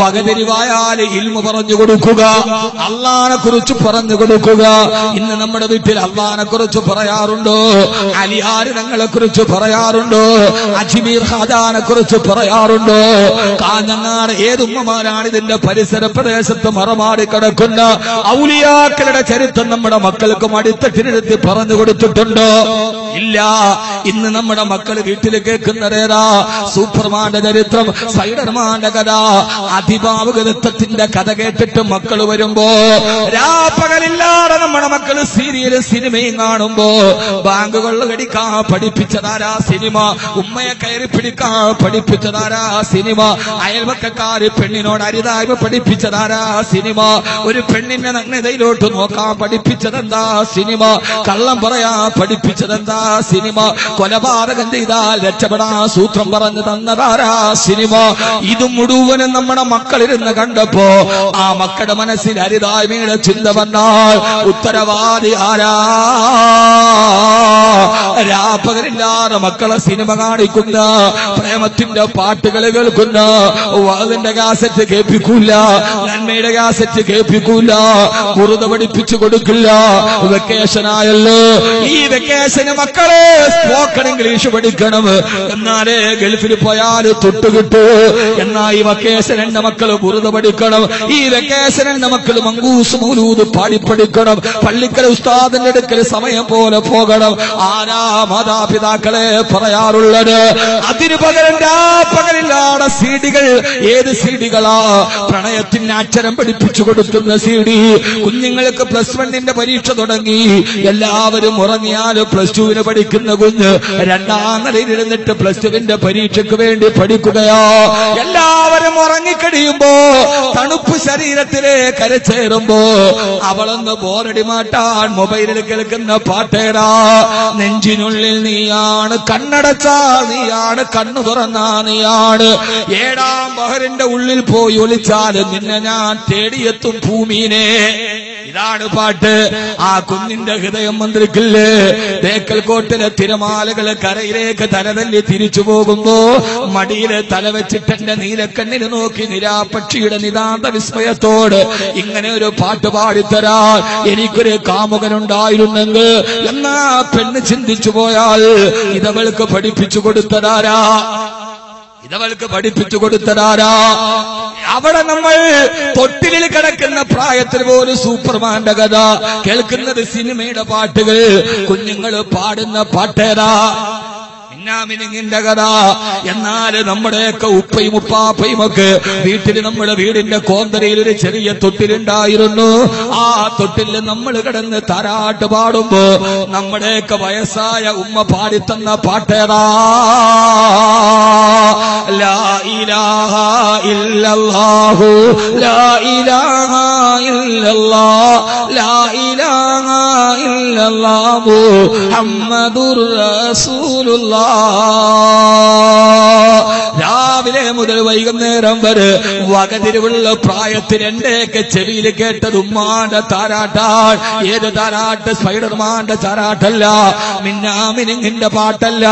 വകതിരിവായാൽ ഇൽമു പറഞ്ഞു കൊടുക്കുക. അള്ളാനെ കുറിച്ച് പറഞ്ഞു കൊടുക്കുക. ഇന്ന് നമ്മുടെ വീട്ടിൽ അള്ളാനെ കുറിച്ച് പറയാറുണ്ടോ? അലിയാര് ഞങ്ങളെ കുറിച്ച് പറയാറുണ്ടോ? അജ്മീർ ഹാജാനെ കുറിച്ച് പറയാറുണ്ടോ? കാഞ്ഞങ്ങാട് ഏതുമ്മമാരാണ് ഇതിന്റെ പരിസര പ്രദേശത്ത് മറമാടി കിടക്കുന്ന? ഔലിയാക്കളുടെ ചരിത്രം നമ്മുടെ മക്കൾക്ക് മടിത്തട്ടിനെടുത്ത് പറഞ്ഞു കൊടുത്തിട്ടുണ്ടോ? ഇല്ല. ഇന്ന് നമ്മുടെ മക്കൾ വീട്ടിൽ കേൾക്കുന്നതേതാ? സൂപ്പർമാന്റെ ചരിത്രം സൈഡർമാന്റെ കഥ അതിഭാവുകത്വത്തിന്റെ കഥ കേട്ടിട്ട് മക്കൾ വരുമ്പോ രാപ്പകലില്ലാതെ നമ്മുടെ മക്കൾ സീരിയൽ സിനിമയും കാണുമ്പോ ബാങ്കുകൾ കടിക്കാ പഠിപ്പിച്ചതാരാ സിനിമ ഉമ്മയെ കയറി പിടിക്കാ പഠിപ്പിച്ചതാരാ സിനിമ അയൽവക്കാര് പെണ്ണിനോട് അരിതായ്മ പഠിപ്പിച്ചതാരാ സിനിമ ഒരു പെണ്ണിന്റെ നഗ്നതയിലോട്ട് നോക്കാൻ പഠിപ്പിച്ചതെന്താ സിനിമ കള്ളം പറയാ പഠിപ്പിച്ചതെന്താ സിനിമ കൊലപാതകം ചെയ്താൽ രക്ഷപ്പെടാ സൂത്രം പറഞ്ഞു തന്നതാരാ സിനിമ ഇത് മുഴുവനും നമ്മുടെ മക്കളിരുന്ന് കണ്ടപ്പോ ആ മക്കളുടെ മനസ്സിൽ അരിതായ്മയുടെ ചിന്ത വന്നാൽ ഉത്തരവാദി ആരാ? രാപ്പകരില്ലാതെ മക്കളെ സിനിമ കാണിക്കുന്ന പ്രേമത്തിന്റെ പാട്ടുകൾ കേൾക്കുന്ന വാതിന്റെ കാസറ്റ് കേൾപ്പിക്കൂല നന്മയുടെ കാസറ്റ് കേൾപ്പിക്കൂല കുറുത പഠിപ്പിച്ചു കൊടുക്കില്ല വെക്കേഷൻ ആയല്ലോ ഈ വെക്കേഷന് മക്കളെ സ്പോക്കൺ ഇംഗ്ലീഷ് പഠിക്കണം. എന്നാലേ ഗൾഫിൽ പോയാൽ തൊട്ടുകിട്ടു എന്നാ ഈ വെക്കേഷൻ എന്റെ മക്കൾ കുറുത പഠിക്കണം. ഈ വെക്കേഷൻ എന്റെ മക്കൾ മങ്കൂസ് മൂലൂത് പാടി പഠിക്കണം. ഉസ്താദിന്റെ അടുക്കൽ സമയം പോലെ പോകണം. ആരാ മാതാപിതാക്കളെ പറയാറുള്ളത്? അതിനു പകരം പകലില്ലാതെ സീഡികൾ. ഏത് സീഡികളാ? പ്രണയത്തിന് അക്ഷരം പഠിപ്പിച്ചു കൊടുക്കുന്ന സീഡി. കുഞ്ഞുങ്ങൾക്ക് പ്ലസ് വണ്ണിന്റെ പരീക്ഷ തുടങ്ങി. എല്ലാവരും ഉറങ്ങിയാൽ പ്ലസ് ടുവിന് പഠിക്കുന്ന കുഞ്ഞ് രണ്ടാം നിലയിലിരുന്നിട്ട് പ്ലസ് ടുവിന്റെ പരീക്ഷയ്ക്ക് വേണ്ടി പഠിക്കുകയോ. എല്ലാവരും ഉറങ്ങിക്കഴിയുമ്പോ തണുപ്പ് ശരീരത്തിലെ കരച്ചേറുമ്പോ അവളൊന്ന് ബോറടി മാറ്റാൻ മൊബൈലിൽ കേൾക്കുന്ന പാട്ടേടാ. നെഞ്ചിനുള്ളിൽ നീയാണ് കണ്ണടച്ചാ നീയാണ് കണ്ണു തുറന്നാ നീയാണ്. ഏഴാം ബഹറിന്റെ ഉള്ളിൽ പോയി ഒളിച്ചാൽ നിന്നെ ഞാൻ തേടിയെത്തും ഭൂമിനെ ഇതാണ് പാട്ട്. ആ കുഞ്ഞിന്റെ ഹൃദയം മന്ത്രിക്കില്ലേ? തേക്കൽ കോട്ടിലെ തിരമാലകൾ കരയിലേക്ക് തലതല്ലി തിരിച്ചു പോകുമ്പോ മടിയിൽ തല വെച്ചിട്ട് എന്റെ നീലക്കണ്ണിന് നോക്കി നിരാപക്ഷിയുടെ നിതാന്ത വിസ്മയത്തോട് ഇങ്ങനെ ഒരു പാട്ട് പാടിത്തരാൻ എനിക്കൊരു കാമുകനുണ്ടായിരുന്നെങ്കിൽ എന്നാ പെണ്ണ് ചിന്തിച്ചു പോയാൽ ഇതവൾക്ക് പഠിപ്പിച്ചു കൊടുത്തതാരാ? ഇതവൾക്ക് പഠിപ്പിച്ചു കൊടുത്തതാരാ? അവിടെ നമ്മൾ തൊട്ടിലിൽ കിടക്കുന്ന പ്രായത്തിൽ പോലും സൂപ്പർമാന്റെ കഥ കേൾക്കുന്നത് സിനിമയുടെ പാട്ടുകൾ കുഞ്ഞുങ്ങൾ പാടുന്ന പാട്ടേതാ? മിന്നാമിനിങ്ങിന്റെ കഥ. എന്നാൽ നമ്മുടെയൊക്കെ ഉപ്പയും ഉപ്പാപ്പയും ഒക്കെ വീട്ടിൽ നമ്മുടെ വീടിന്റെ കോന്തരയിൽ ഒരു ചെറിയ തൊട്ടിലുണ്ടായിരുന്നു. ആ തൊട്ടിൽ നമ്മൾ കിടന്ന് താരാട്ട് പാടുമ്പോ നമ്മുടെയൊക്കെ വയസ്സായ ഉമ്മ പാടിത്തന്ന പാട്ടേതാ. ലാ ഇലാഹ ലാ ഇലാഹ ലാ മുഹമ്മദുർ റസൂലുള്ളാഹ്. രാവിലെ മുതൽ വൈകുന്നേരം വരെ വകതിരിവുള്ള പ്രായത്തിൽ എന്റെയൊക്കെ ചെവിയിൽ കേട്ടത് ഉമ്മാന്റെ താരാട്ടാൾ ഏത് താരാട്ട്? സ്പൈഡർമാന്റെ താരാട്ടല്ല. മിന്നാമിനിങ്ങിന്റെ പാട്ടല്ല.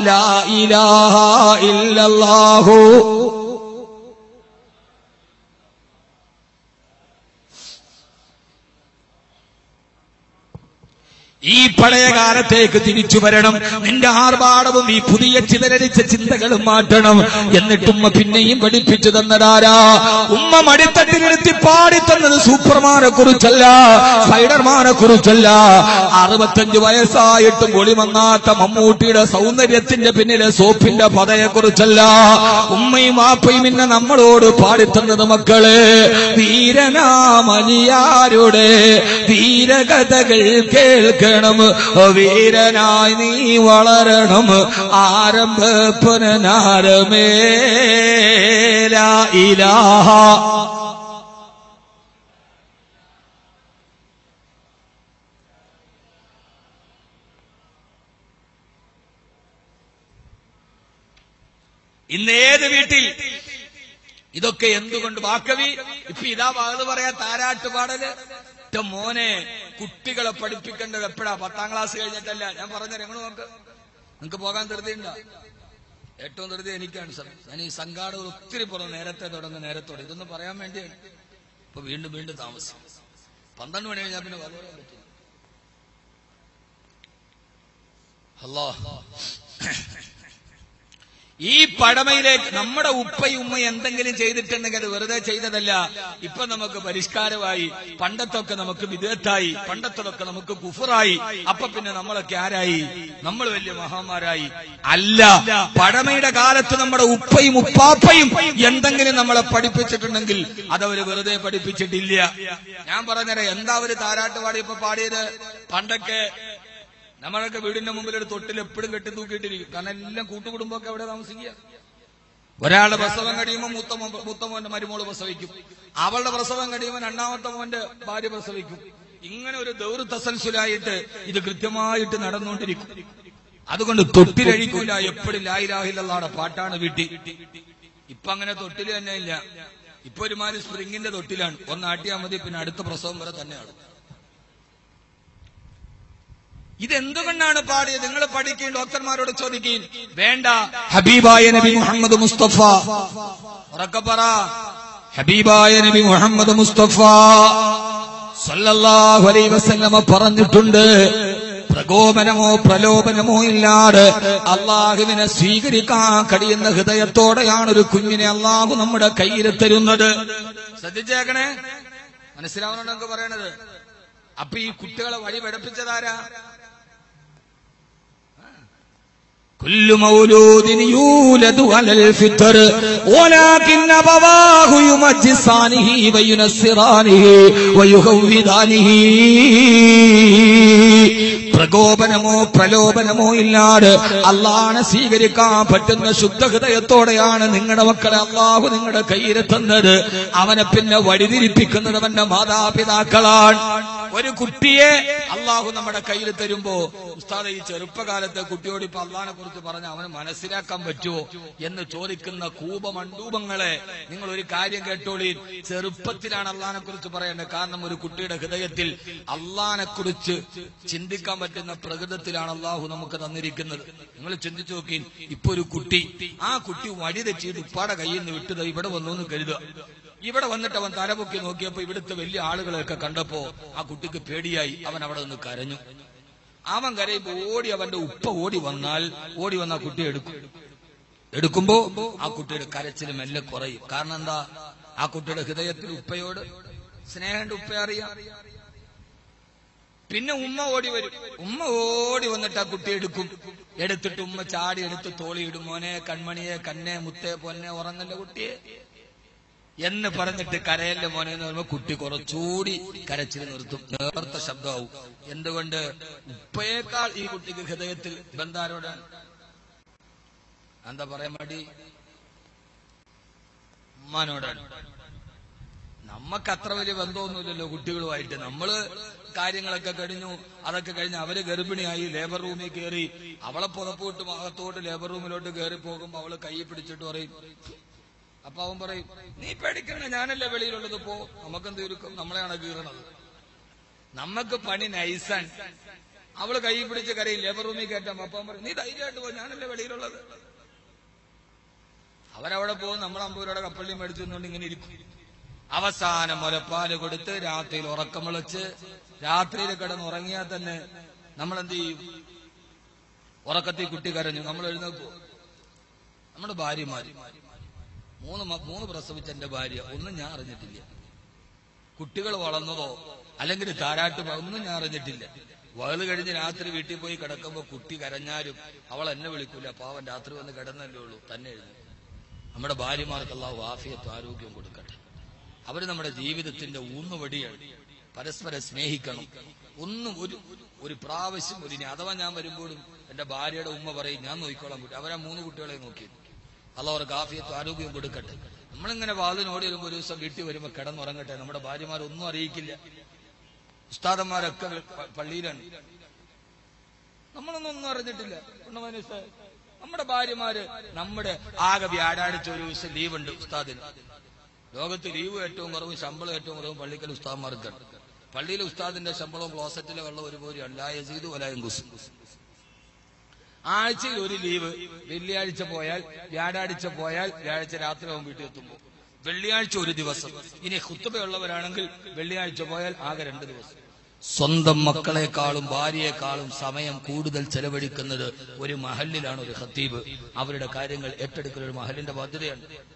ലാ ഇലാഹ ഇല്ലല്ലാഹു. ഈ പഴയ കാലത്തേക്ക് തിരിച്ചു വരണം. നിന്റെ ആർഭാടവും ഈ പുതിയ ചിതരടിച്ച ചിന്തകളും മാറ്റണം. എന്നിട്ട് ഉമ്മ പിന്നെയും പഠിപ്പിച്ചു തന്നതാരാ? ഉമ്മ മടിത്തട്ടിലിരുത്തി പാടി തന്നത് സൂപ്പർമാനെ കുറിച്ചല്ല സ്പൈഡർമാനെ കുറിച്ചല്ല. അറുപത്തഞ്ച് വയസ്സായിട്ടും ഒളിമങ്ങാത്ത മമ്മൂട്ടിയുടെ സൗന്ദര്യത്തിന്റെ പിന്നിലെ സോപ്പിന്റെ പതയെ കുറിച്ചല്ല. ഉമ്മയും വാപ്പയും ഇന്നെ നമ്മളോട് പാടിത്തന്നത് മക്കൾ വീരനാമനിയാരുടെ വീരകഥകൾ കേൾക്കണം വീരനായി നീ വളരണം. ആരംഭ പുനനാരമേല ഇലാഹ. ഇന്ന് ഏത് വീട്ടിൽ? ഇതൊക്കെ എന്തുകൊണ്ട്? വാക്കവി ഇപ്പൊ ഇതാ വാൾ പറയാ താരാട്ട് പാടൽ ഒറ്റ മോനെ കുട്ടികളെ പഠിപ്പിക്കേണ്ടത് എപ്പോഴാ? പത്താം ക്ലാസ് കഴിഞ്ഞിട്ടല്ല? ഞാൻ പറഞ്ഞ നിങ്ങൾ നോക്ക്. നിങ്ങക്ക് പോകാൻ ധൃതിയുണ്ടോ? ഏറ്റവും ധൃതി എനിക്കാണ് സർ. ഞാൻ ഈ സംഘാടകർ ഒത്തിരി പുറം നേരത്തെ തുടങ്ങും നേരത്തോടെ. ഇതൊന്നും പറയാൻ വേണ്ടിയാണ്. ഇപ്പൊ വീണ്ടും വീണ്ടും താമസം. പന്ത്രണ്ട് മണി കഴിഞ്ഞാൽ പിന്നെ പറയാൻ പറ്റില്ല അല്ലോ ഈ പഴമയിലേക്ക് നമ്മുടെ ഉപ്പയും ഉമ്മയും എന്തെങ്കിലും ചെയ്തിട്ടുണ്ടെങ്കിൽ അത് വെറുതെ ചെയ്തതല്ല. ഇപ്പൊ നമുക്ക് പരിഷ്കാരമായി. പണ്ടത്തൊക്കെ നമുക്ക് വിദേത്തായി പണ്ടത്തതൊക്കെ നമുക്ക് കുഫറായി. അപ്പൊ പിന്നെ നമ്മളൊക്കെ ആരായി? നമ്മൾ വലിയ മഹാന്മാരായി. അല്ല പഴമയുടെ കാലത്ത് നമ്മുടെ ഉപ്പയും ഉപ്പാപ്പയും എന്തെങ്കിലും നമ്മളെ പഠിപ്പിച്ചിട്ടുണ്ടെങ്കിൽ അതവര് വെറുതെ പഠിപ്പിച്ചിട്ടില്ല. ഞാൻ പറഞ്ഞുതരാം എന്താ അവർ താരാട്ട് ഇപ്പൊ പാടിയത്? പണ്ടൊക്കെ നമ്മളൊക്കെ വീടിന്റെ മുമ്പിൽ ഒരു തൊട്ടിൽ എപ്പോഴും കെട്ടി തൂക്കിയിട്ടിരിക്കും. കാരണം എല്ലാം കൂട്ടുകുടുംബമൊക്കെ അവിടെ താമസിക്കുക. ഒരാളുടെ പ്രസവം കഴിയുമ്പോൾ മൂത്ത മുത്തമോന്റെ മൂത്ത മോന്റെ മരുമോൾ പ്രസവിക്കും. അവളുടെ പ്രസവം കഴിയുമ്പോൾ രണ്ടാമത്തെ മോന്റെ ഭാര്യ പ്രസവിക്കും. ഇങ്ങനെ ഒരു ദൗർ തസൽസുലായിട്ട് ഇത് കൃത്യമായിട്ട് നടന്നുകൊണ്ടിരിക്കും. അതുകൊണ്ട് തൊട്ടിലഴിക്കൂല. എപ്പോഴും ലായിലാഹില്ലാടെ പാട്ടാണ് വീട്ടി ഇപ്പൊ അങ്ങനെ തൊട്ടിൽ തന്നെ ഇല്ല ഇപ്പൊ ഒരുമാതിരി സ്പ്രിങ്ങിന്റെ തൊട്ടിലാണ്. ഒന്ന് ആട്ടിയാൽ മതി പിന്നെ അടുത്ത പ്രസവം വരെ തന്നെയാണ്. ഇതെന്തുകൊണ്ടാണ് പാടിയത്? നിങ്ങൾ പഠിക്കുകയും ഡോക്ടർമാരോട് ചോദിക്കുകയും വേണ്ട. ഹബീബായ നബി മുഹമ്മദ് മുസ്തഫ. ഉറക്ക പറ. ഹബീബായ നബി മുഹമ്മദ് മുസ്തഫ സല്ലല്ലാഹു അലൈഹി വസല്ലമ പറഞ്ഞിട്ടുണ്ട് പ്രകോപനമോ പ്രലോഭനമോ ഇല്ലാതെ അള്ളാഹുവിനെ സ്വീകരിക്കാൻ കഴിയുന്ന ഹൃദയത്തോടെയാണ് ഒരു കുഞ്ഞിനെ അള്ളാഹു നമ്മുടെ കയ്യിൽ തരുന്നത്. ശ്രദ്ധിച്ചേക്കണേ. മനസ്സിലാവുന്നുണ്ടോ പറയണത്? അപ്പൊ ഈ കുട്ടികളെ വഴി പഠിപ്പിച്ചതാരാ? كل مولود يولد على الفطر ولكن أبواه يمجسانه وينصرانه ويهودانه പ്രകോപനമോ പ്രലോഭനമോ ഇല്ലാതെ അള്ളാഹനെ സ്വീകരിക്കാൻ പറ്റുന്ന ശുദ്ധഹൃദയത്തോടെയാണ് നിങ്ങളുടെ മക്കളെ അള്ളാഹു നിങ്ങളുടെ കയ്യിൽ തന്നത് അവനെ പിന്നെ വഴിതിരിപ്പിക്കുന്നത് അവന്റെ മാതാപിതാക്കളാണ് ഒരു കുട്ടിയെ അള്ളാഹു നമ്മുടെ കയ്യിൽ തരുമ്പോ ഉസ്താദ് ഈ ചെറുപ്പകാലത്തെ കുട്ടിയോട് ഇപ്പൊ അള്ളഹാനെ കുറിച്ച് പറഞ്ഞ അവന് മനസ്സിലാക്കാൻ പറ്റുമോ എന്ന് ചോദിക്കുന്ന കൂപമണ്ഡൂപങ്ങളെ നിങ്ങൾ ഒരു കാര്യം കേട്ടോളി. ചെറുപ്പത്തിലാണ് അള്ളഹാനെ കുറിച്ച് പറയേണ്ടത്. കാരണം ഒരു കുട്ടിയുടെ ഹൃദയത്തിൽ അള്ളഹാനെ കുറിച്ച് ചിന്തിക്കാൻ പറ്റുന്ന പ്രകൃതത്തിലാണ് അള്ളാഹു നമുക്ക് തന്നിരിക്കുന്നത്. നിങ്ങൾ ചിന്തിച്ചു നോക്കി ഇപ്പൊ ഒരു കുട്ടി ആ കുട്ടി വഴി തെറ്റിയിട്ട് ഉപ്പാടെ കയ്യിൽ നിന്ന് വിട്ടത് ഇവിടെ വന്നു എന്ന് കരുതുക. ഇവിടെ വന്നിട്ട് അവൻ തലപൊക്കി നോക്കിയപ്പോ ഇവിടുത്തെ വലിയ ആളുകളെയൊക്കെ കണ്ടപ്പോ ആ കുട്ടിക്ക് പേടിയായി. അവൻ അവിടെ നിന്ന് കരഞ്ഞു. അവൻ കരയുമ്പോ ഓടി അവന്റെ ഉപ്പ ഓടി വന്നാൽ ഓടി വന്ന കുട്ടി എടുക്കും. എടുക്കുമ്പോ ആ കുട്ടിയുടെ കരച്ചിൽ മെല്ലെ കുറയും. കാരണം എന്താ? ആ കുട്ടിയുടെ ഹൃദയത്തിൽ ഉപ്പയോട് സ്നേഹന്റെ ഉപ്പ അറിയാം. പിന്നെ ഉമ്മ ഓടി വരും. ഉമ്മ ഓടി വന്നിട്ട് ആ കുട്ടി എടുക്കും. എടുത്തിട്ട് ഉമ്മ ചാടി എടുത്ത് തോളിയിടും മോനെ കൺമണിയെ കന്നെ മുത്തേ പൊന്നെ ഉറങ്ങന്റെ കുട്ടിയെ. എന്ന് പറഞ്ഞിട്ട് കരയല്ല മോനെ എന്ന് പറയുമ്പോ കുട്ടി കുറച്ചുകൂടി കരച്ചിൽ നിർത്തും. നേർത്ത ശബ്ദമാവും. എന്തുകൊണ്ട്? ഉപ്പയേക്കാൾ ഈ കുട്ടിക്ക് ഹൃദയത്തിൽ ബന്ധാരോടാണ് എന്താ പറയാൻ വേണ്ടി ഉമ്മാനോടാണ് നമ്മക്ക് അത്ര വലിയ ബന്ധമൊന്നുമില്ലല്ലോ കുട്ടികളുമായിട്ട്. നമ്മൾ കാര്യങ്ങളൊക്കെ കഴിഞ്ഞു. അതൊക്കെ കഴിഞ്ഞ് അവർ ഗർഭിണിയായി ലേബർ റൂമിൽ കയറി അവളെ പുറപ്പോട്ട് അകത്തോട്ട് ലേബർ റൂമിലോട്ട് കയറി പോകുമ്പോ അവൾ കൈ പിടിച്ചിട്ട് പറയും അപ്പൊ അവൻ പറയും നീ പേടിക്കണ്ട ഞാനല്ലേ വെളിയിലുള്ളത്. പോ നമുക്കെന്ത് ചുരുക്കം? നമ്മളെയാണ് കീറണത്. നമ്മക്ക് പണി നൈസാൻ അവൾ കൈ പിടിച്ച് കരയും ലേബർ റൂമിൽ കയറ്റാം. അപ്പൊ അവൻ പറയും നീ ധൈര്യമായിട്ട് പോ ഞാനല്ലേ വെളിയിലുള്ളത്. അവരവിടെ പോകും നമ്മൾ അമ്പൂരോടെ കപ്പള്ളി മേടിച്ചു നിന്നുകൊണ്ട് ഇങ്ങനെ ഇരിക്കും. അവസാനം മുലപ്പാൽ കൊടുത്ത് രാത്രിയിൽ ഉറക്കം വിളിച്ച് രാത്രിയിൽ കിടന്ന് ഉറങ്ങിയാൽ തന്നെ നമ്മൾ എന്ത് ചെയ്യും? ഉറക്കത്തിൽ കുട്ടി കരഞ്ഞു. നമ്മൾ എഴുന്നേക്കോ നമ്മുടെ ഭാര്യമാര്. മൂന്ന് മൂന്ന് പ്രസവിച്ച എന്റെ ഭാര്യ ഒന്നും ഞാൻ അറിഞ്ഞിട്ടില്ല. കുട്ടികൾ വളർന്നതോ അല്ലെങ്കിൽ താരാട്ട് ഒന്നും ഞാൻ അറിഞ്ഞിട്ടില്ല. വയൽ കഴിഞ്ഞ് രാത്രി വീട്ടിൽ പോയി കിടക്കുമ്പോ കുട്ടി കരഞ്ഞാലും അവൾ എന്നെ വിളിക്കൂല. പാവൻ രാത്രി വന്ന് കിടന്നല്ലേ ഉള്ളൂ തന്നെ എഴുതി. നമ്മുടെ ഭാര്യമാർക്കുള്ള വാഫിയത്വം ആരോഗ്യം കൊടുക്കട്ടെ. അവർ നമ്മുടെ ജീവിതത്തിന്റെ ഊന്നുവടിയാണ്. പരസ്പരം സ്നേഹിക്കണം. ഒന്നും ഒരു ഒരു പ്രാവശ്യം ഒരു അഥവാ ഞാൻ വരുമ്പോഴും എന്റെ ഭാര്യയുടെ ഉമ്മ പറയും ഞാൻ നോക്കിക്കോളാം കുട്ടി. അവരാ മൂന്ന് കുട്ടികളെ നോക്കി അല്ല അവർക്ക് ആഫിയത്തും ആരോഗ്യം കൊടുക്കട്ടെ. നമ്മളിങ്ങനെ വാതിനോടി വരുമ്പോ ഒരു ദിവസം വീട്ടിൽ വരുമ്പോ കിടന്നുറങ്ങട്ടെ. നമ്മുടെ ഭാര്യമാരൊന്നും അറിയിക്കില്ല. ഉസ്താദന്മാരൊക്കെ പള്ളിയിലാണ്. നമ്മളൊന്നും ഒന്നും അറിഞ്ഞിട്ടില്ല നമ്മുടെ ഭാര്യമാര് നമ്മുടെ ആകെ വ്യാഴാഴ്ച ഒരു ദിവസം ലീവ് ഉണ്ട് ഉസ്താദിന്. ലോകത്ത് ലീവ് ഏറ്റവും കുറവും ശമ്പളം ഏറ്റവും കുറവും പള്ളിക്കൽ ഉസ്താദ്മാർക്കാണ് പള്ളിയിലെ ഉസ്താദിന്റെ ശമ്പളവും ക്ലോസറ്റിലെ വെള്ളം ഒരുപോലെ അല്ലായ ചെയ്തു കുസും കുസും ആഴ്ചയിൽ ഒരു ലീവ്. വെള്ളിയാഴ്ച പോയാൽ വ്യാഴാഴ്ച പോയാൽ വ്യാഴാഴ്ച രാത്രി ആവും വീട്ടിൽ എത്തുമ്പോൾ. വെള്ളിയാഴ്ച ഒരു ദിവസം. ഇനി കുത്തുബയുള്ളവരാണെങ്കിൽ വെള്ളിയാഴ്ച പോയാൽ ആകെ രണ്ട് ദിവസം. സ്വന്തം മക്കളെക്കാളും ഭാര്യയെക്കാളും സമയം കൂടുതൽ ചെലവഴിക്കുന്നത് ഒരു മഹലിലാണ് ഒരു ഹത്തീബ് അവരുടെ കാര്യങ്ങൾ ഏറ്റെടുക്കൽ ഒരു മഹലിന്റെ ബാധ്യതയാണ്.